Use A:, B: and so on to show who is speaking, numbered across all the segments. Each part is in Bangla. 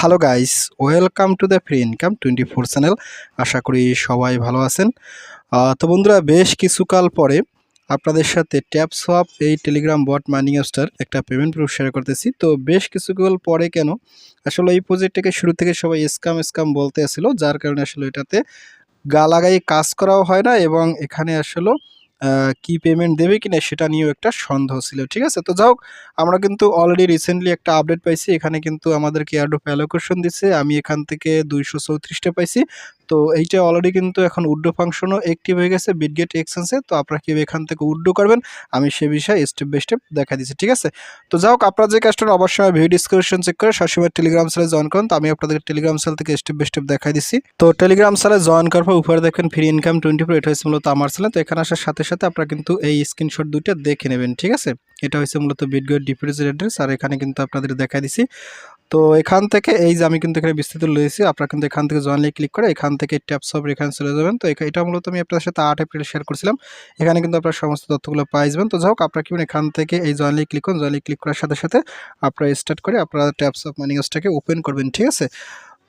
A: Hello guys welcome to the free income twenty four channel আশা করি সবাই ভালো আছেন। তো বন্ধুরা, বেশ কিছুকাল পরে আপনাদের সাথে ট্যাপ সোয়াপ এই টেলিগ্রাম বট মাইনিং অ্যাপসটার একটা পেমেন্ট প্রুফ শেয়ার করতেছি। তো বেশ কিছুকাল পরে কেন, আসলে এই প্রজেক্টটাকে শুরু থেকে সবাই স্কাম স্কাম বলতে আসছিল যার কারণে আসলে এটাতে গা লাগাই কাজ করাও হয় না এবং এখানে আসলে কি পেমেন্ট দেবে কিনা সেটা নিয়েও একটা সন্দেহ ছিল, ঠিক আছে? তো যাই আমরা কিন্তু অলরেডি রিসেন্টলি একটা আপডেট পাইছি, এখানে কিন্তু আমাদেরকে এয়ারড্রপ অ্যালোকেশন দিচ্ছে আমি এখান থেকে দুইশো চৌত্রিশটা পাইছি। তো এইটা অলরেডি কিন্তু এখন উড্ডো ফাংশনও অ্যাক্টিভ হয়ে গেছে বিটগেট এক্সচেঞ্জে তো আপনারা কীভাবে এখান থেকে উড্ডো করবেন, আমি সে বিষয়ে স্টেপ বাই স্টেপ দেখা দিচ্ছি ঠিক আছে? তো যাই হোক আপনারা যে কাজটা অবশ্যই ভিডিও ডিসক্রিপশন চেক করে সবসময় টেলিগ্রাম সেলে জয়েন করুন, তো আমি আপনাদের টেলিগ্রাম সেল থেকে স্টেপ বাই স্টেপ দেখাই দিচ্ছি তো টেলিগ্রাম সেলে জয়েন করার পর উপরে দেখবেন ফ্রি ইনকাম টোয়েন্টি ফোর এটা হচ্ছে মূলত আমার সেলে তো এখানে আসার সাথে সাথে আপনারা কিন্তু এই স্ক্রিনশট দুইটা দেখে নেবেন, ঠিক আছে? এটা হচ্ছে মূলত বিটগেট ডিপোজিট অ্যাড্রেস আর এখানে কিন্তু আপনাদের দেখা দিছি। তো এখান থেকে এই যে আমি কিন্তু এখানে বিস্তৃত লয়েছি আপনারা কিন্তু এখান থেকে জয়েনলি ক্লিক করে এখান থেকে ট্যাপস অফ এখানে চলে যাবেন। তো এটা মূলত আমি আপনাদের সাথে আট এপ্রিল শেয়ার করছিলাম। এখানে কিন্তু আপনার সমস্ত তথ্যগুলো পাই যাবেন। তো যাই হোক আপনারা কি এখান থেকে এই জয়েনলি ক্লিক করুন জয়েনলি ক্লিক করার সাথে সাথে আপনারা স্টার্ট করে আপনারা ট্যাপস অফ মানিংসটাকে ওপেন করবেন, ঠিক আছে?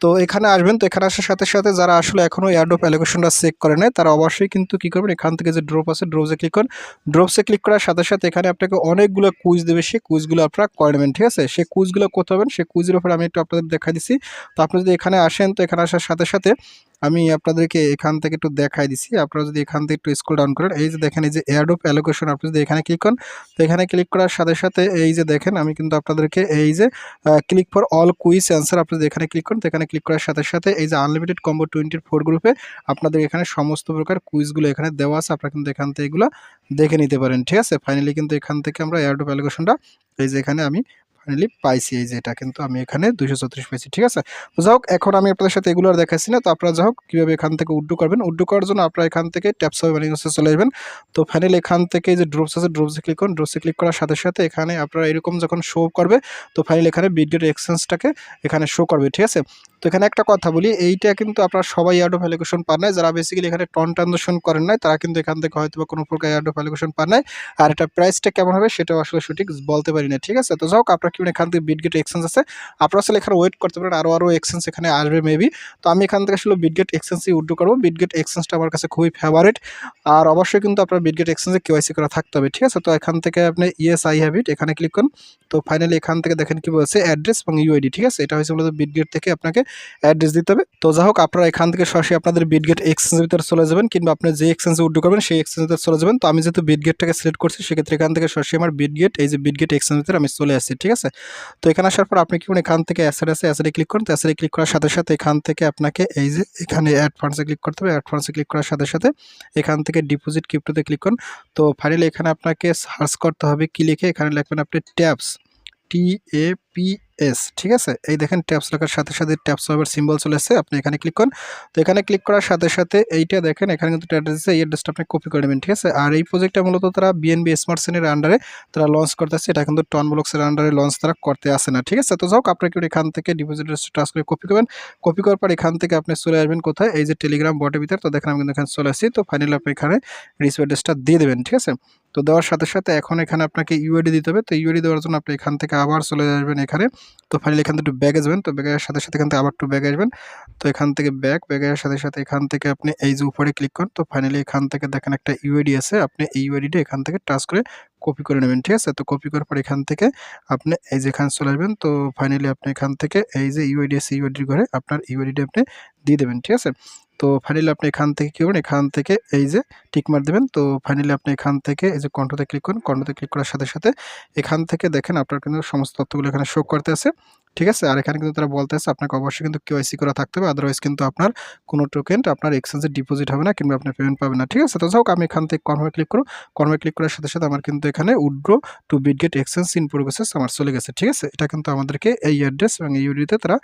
A: তো এখানে আসবেন, তো এখানে আসার সাথে সাথে যারা আসলে এখনও এয়ারড্রপ অ্যালোকেশনটা চেক করে নেয় তারা অবশ্যই কিন্তু কী করবেন, এখান থেকে যে ড্রপ আছে ড্রপসে ক্লিক করুন। ড্রপসে ক্লিক করার সাথে সাথে এখানে আপনাকে অনেকগুলো কুইজ দেবে, সেই কুইজগুলো আপনারা করে নেবেন, ঠিক আছে? সেই কুইজগুলো করতে হবেন সেই কুইজের উপরে আমি একটু আপনাদের দেখা দিচ্ছি তো আপনি যদি এখানে আসেন, তো এখানে আসার সাথে সাথে আমি আপনাদেরকে এখান থেকে একটু দেখাই দিচ্ছি আপনারা যদি এখান থেকে একটু স্কুল ডাউন করেন, এই যে দেখেন, এই যে এয়ারড্রপ অ্যালোকেশন আপনি যদি এখানে ক্লিক করেন, তো এখানে ক্লিক করার সাথে সাথে এই যে দেখেন, আমি কিন্তু আপনাদেরকে এই যে click for all quiz answer আপনি যদি এখানে ক্লিক করেন, তো এখানে ক্লিক করার সাথে সাথে এই যে আনলিমিটেড কম্বো টোয়েন্টির ফোর গ্রুপে আপনাদের এখানে সমস্ত প্রকার কুইজগুলো এখানে দেওয়া আছে। আপনারা কিন্তু এখান থেকে এগুলো দেখে নিতে পারেন, ঠিক আছে? ফাইনালি কিন্তু এখান থেকে আমরা এয়ারড্রপ অ্যালোকেশনটা এই যে এখানে আমি ফাইনালি পাইছি। এই যে এটা কিন্তু আমি এখানে দুশো চৌত্রিশ পাইছি, ঠিক আছে? যাই হোক, এখন আমি আপনাদের সাথে এগুলো আর দেখাচ্ছি না। তো আপনারা যাই হোক, কীভাবে এখান থেকে উড্ডু করবেন? উড্ডু করার জন্য আপনারা এখান থেকে ট্যাপস হবে মানে চলে আসবেন। তো ফাইনালি এখান থেকে যে ড্রপস আছে ড্রপসে ক্লিক করুন। ড্রপসে ক্লিক করার সাথে সাথে এখানে আপনারা এরকম যখন শো করবে, তো ফাইনালি এখানে বিডিওর এক্সচেঞ্জটাকে এখানে শো করবে, ঠিক আছে? তো এখানে একটা কথা বলি, এইটা কিন্তু আপনারা সবাই ইয়ার্ড অফ অ্যালোকেশন পান নাই। যারা বেসিক্যালি এখানে টন ট্রানজাকশন করেন নাই, তারা কিন্তু এখান থেকে হয়তো বা কোনো প্রকার ইয়ার্ড অফ অ্যালোকেশন পান নাই। আর এটা প্রাইসটা কেমন হবে, সেটাও আসলে সঠিক বলতে পারি না, ঠিক আছে? তো যাই হোক, আপনারা কি এখান থেকে বিটগেট এক্সচেঞ্জ আছে। আপনারা আসলে এখানে ওয়েট করতে পারেন আরও আরও এক্সচেঞ্জ এখানে আসবে মেবি তো আমি এখান থেকে আসলে বিটগেট এক্সচেঞ্জই উড্ডু করব। বিটগেট এক্সচেঞ্জটা আমার কাছে খুবই ফেভারিট আর অবশ্যই কিন্তু আপনার বিটগেট এক্সচেঞ্জে কেওয়াইসি করা থাকতে হবে, ঠিক আছে? তো এখান থেকে আপনি ইএস আই হ্যাভ ইট এখানে ক্লিক করুন। তো ফাইনালি এখান থেকে দেখেন কি বলছে অ্যাড্রেস এবং ইউআইডি ঠিক আছে? এটা হচ্ছে মূলত বিটগেট থেকে আপনাকে অ্যাড্রেস দিতে হবে। তো যাই হোক, আপনারা এখান থেকে সরাসরি আপনাদের বিটগেট এক্সচেঞ্জের ভিতরে চলে যাবেন, কিংবা আপনি যে এক্সচেঞ্জে উড্ডু করবেন, সেই এক্সচেঞ্জের ভিতরে চলে যাবেন। তো আমি যেহেতু বিটগেটটাকে সিলেক্ট করছি, সেক্ষেত্রে এখান থেকে সরাসরি আমার বিটগেট এই যে বিটগেট এক্সচেঞ্জের ভিতরে আমি চলে আসছি, ঠিক আছে? তো এখানে আসার পর আপনি কি এখান থেকে অ্যাসেট আছে অ্যাসেটে ক্লিক করুন। তো অ্যাসেটে ক্লিক করার সাথে সাথে এখান থেকে আপনাকে এই যে এখানে অ্যাডভান্সে ক্লিক করতে হবে। অ্যাডভান্সে ক্লিক করার সাথে সাথে এখান থেকে ডিপোজিট ক্রিপ্টোতে ক্লিক করুন। তো ফাইনালি এখানে আপনাকে সার্চ করতে হবে কি লিখে। এখানে লিখবেন আপনি taps T A P S ঠিক আছে? এই দেখেন ট্যাপস লেখার সাথে সাথে ট্যাপস ওভার সিম্বল চলে এসেছে, আপনি এখানে ক্লিক করুন। তো এখানে ক্লিক করার সাথে সাথে এইটা দেখেন, এখানে কিন্তু অ্যাড্রেস এই অ্যাড্রেসটা আপনি কপি করে নেবেন, ঠিক আছে? আর এই প্রজেক্টটা মূলত তারা বিএনবি স্মার্ট সেনের আন্ডারে তারা লঞ্চ করতেছে, এটা কিন্তু টন ব্লক্সের আন্ডারে লঞ্চ তারা করতে আসে না, ঠিক আছে? তো যাও আপনাকে একটু এখান থেকে ডিপোজিট ট্রান্সফার করে কপি করবেন। কপি করার পর এখান থেকে আপনি চলে আসবেন কোথায়? এই যে টেলিগ্রাম বটের ভিতরে, তো দেখেন আমি কিন্তু এখানে চলে আসছি। তো ফাইনালি আপনি এখানে রিসিভ অ্যাড্রেসটা দিয়ে দেবেন, ঠিক আছে? তো দেওয়ার সাথে সাথে এখন এখানে আপনাকে ইউআইডি দিতে হবে। তো ইউআইডি দেওয়ার জন্য আপনি এখান থেকে আবার চলে আসবেন এখানে। তো ফাইনালি এখান থেকে একটু ব্যাগ আসবেন তো ব্যাগের সাথে সাথে এখান থেকে আবার একটু ব্যাগ আসবেন। তো এখান থেকে ব্যাগ ব্যাগের সাথে সাথে এখান থেকে আপনি এই যে উপরে ক্লিক করেন। তো ফাইনালি এখান থেকে দেখেন একটা ইউআইডি আছে। আপনি এই ইউআইডিটা এখান থেকে টাচ করে কপি করে নেবেন, ঠিক আছে? তো কপি করার পর এখান থেকে আপনি এই যে এখানে চলে আসবেন, তো ফাইনালি আপনি এখান থেকে এই যে ইউআইডি আছে ইউআইডির ঘরে আপনার ইউআইডিটা আপনি দিয়ে দেবেন, ঠিক আছে? তো ফাইনালি আপনি এখান থেকে কী করবেন? এখান থেকে এই যে টিক মার দেবেন, তো ফাইনালি আপনি এখান থেকে এই যে কন্ট্রোতে ক্লিক করুন। কন্ট্রোতে ক্লিক করার সাথে সাথে এখান থেকে দেখেন আপনার কিন্তু সমস্ত তথ্যগুলো এখানে শো করতে আছে। ঠিক আছে? আর এখানে কিন্তু তারা বলতে আছে আপনাকে অবশ্যই কিন্তু কেওয়াইসি করা থাকতে হবে আদারওয়াইজ কিন্তু আপনার কোনো টোকেন আপনার এক্সচেঞ্জে ডিপোজিট হবে না কিংবা আপনি পেমেন্ট পাবেন না। ঠিক আছে? তো যাই আমি এখান থেকে কনফার্মে ক্লিক করুন কনফার্মে ক্লিক করার সাথে সাথে আমার কিন্তু এখানে withdraw to Bitget exchange in progresses আমার চলে গেছে। ঠিক আছে? এটা কিন্তু আমাদেরকে এই অ্যাড্রেস এবং এই ইউডিতে তারা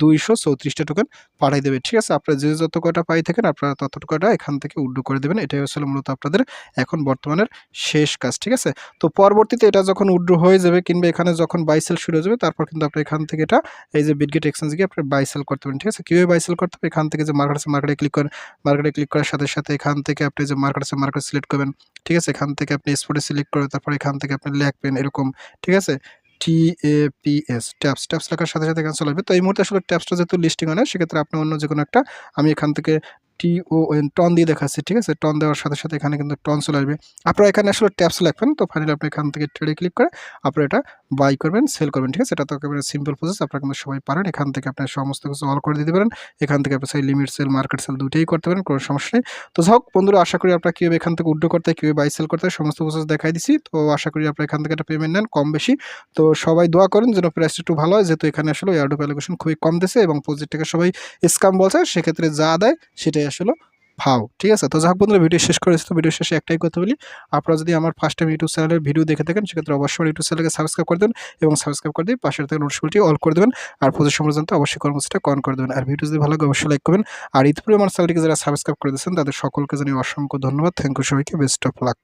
A: দুইশো চৌত্রিশটা টোকেন পাঠিয়ে দেবে। ঠিক আছে? আপনারা যে যত কটা পাই থাকেন, আপনারা তত কটা এখান থেকে উড্রো করে দেবেন। এটাই হচ্ছে মূলত আপনাদের এখন বর্তমানের শেষ কাজ। ঠিক আছে? তো পরবর্তীতে এটা যখন উড্রো হয়ে যাবে কিংবা এখানে যখন বাইসেল শুরু হয়ে যাবে, তারপর কিন্তু আপনি এখান থেকে এটা, এই যে বিটগেট এক্সচেঞ্জ গিয়ে আপনি বাই সেল করতে পারেন, ঠিক আছে? কীভাবে বাই সেল করতে হবে? এখান থেকে যে মার্কেট আছে মার্কেটে ক্লিক করেন মার্কেটে ক্লিক করার সাথে সাথে এখান থেকে আপনি যে মার্কেট আছে মার্কেট সিলেক্ট করবেন, ঠিক আছে? এখান থেকে আপনি স্পোর্টে সিলেক্ট করে তারপর এখান থেকে আপনি লিখবেন এরকম, ঠিক আছে? T A P S taps taps লেখার সাথে সাথে এখানে চলে আসবে। তো এই মুহূর্তে আসলে ট্যাপসটা যেহেতু লিস্টিং হয় না, সেক্ষেত্রে আপনি অন্য যে কোনো একটা, আমি এখান থেকে টি ও টন দিয়ে দেখাচ্ছি, ঠিক আছে? টন দেওয়ার সাথে সাথে এখানে কিন্তু টন চলে আসবে। আপনারা এখানে আসলে ট্যাপস লিখবেন তো ফাইনালি আপনি এখান থেকে ট্রেডে ক্লিক করে আপনারা এটা বাই করবেন সেল করবেন, ঠিক আছে? এটা তো একেবারে সিম্পল প্রসেস আপনারা কিন্তু সবাই পারেন। এখান থেকে আপনি সমস্ত কিছু অল করে দিতে পারেন। এখান থেকে আপনি সেই লিমিট সেল মার্কেট সেল দুটোই করতে পারেন, কোনো সমস্যা নেই। তো যাই হোক, বন্ধুরা, আশা করি আপনারা কীভাবে এখান থেকে উড্ডো করতে কীভাবে বাই সেল করতে সমস্ত প্রসেস দেখাই দিছি। তো আশা করি আপনারা এখান থেকে একটা পেমেন্ট নেন, কম বেশি। তো সবাই দোয়া করেন যেন প্রাইসটা একটু ভালো হয়, যেহেতু এখানে আসলে এয়ারডোপ অ্যালোকেশন খুবই কম দিয়েছে এবং প্রজেক্টটাকে সবাই স্কাম বলছে, সেক্ষেত্রে যা দেয় সেটাই আসলে। ভাও, ঠিক আছে? তো যাক বন্ধুরা, ভিডিও শেষ করেছি তো ভিডিও শেষে একটাই কথা বলি। আপনারা যদি আমার ফার্স্ট টাইম ইউটিউব চ্যানেলের ভিডিও দেখে থাকেন, সেক্ষেত্রে অবশ্যই ইউটিউব চ্যানেলকে সাবস্ক্রাইব করে দেবেন এবং সাবস্ক্রাইব করে দিয়ে পাশের থেকে নোটিফিকেশনটি অল করে দেবেন। আর পুজোর সম্পর্কে অবশ্যই কর্মসূচিটা কন করে দেবেন। আর ভিডিও যদি ভালো লাগে, অবশ্যই লাইক করবেন। আর ইতিপূর্বে আমার চ্যানেলটিকে যারা সাবস্ক্রাইব করে দিয়েছেন, তাদের সকলকে জানিয়ে অসংখ্য ধন্যবাদ। থ্যাংক ইউ সবাইকে বেস্ট অফ লাক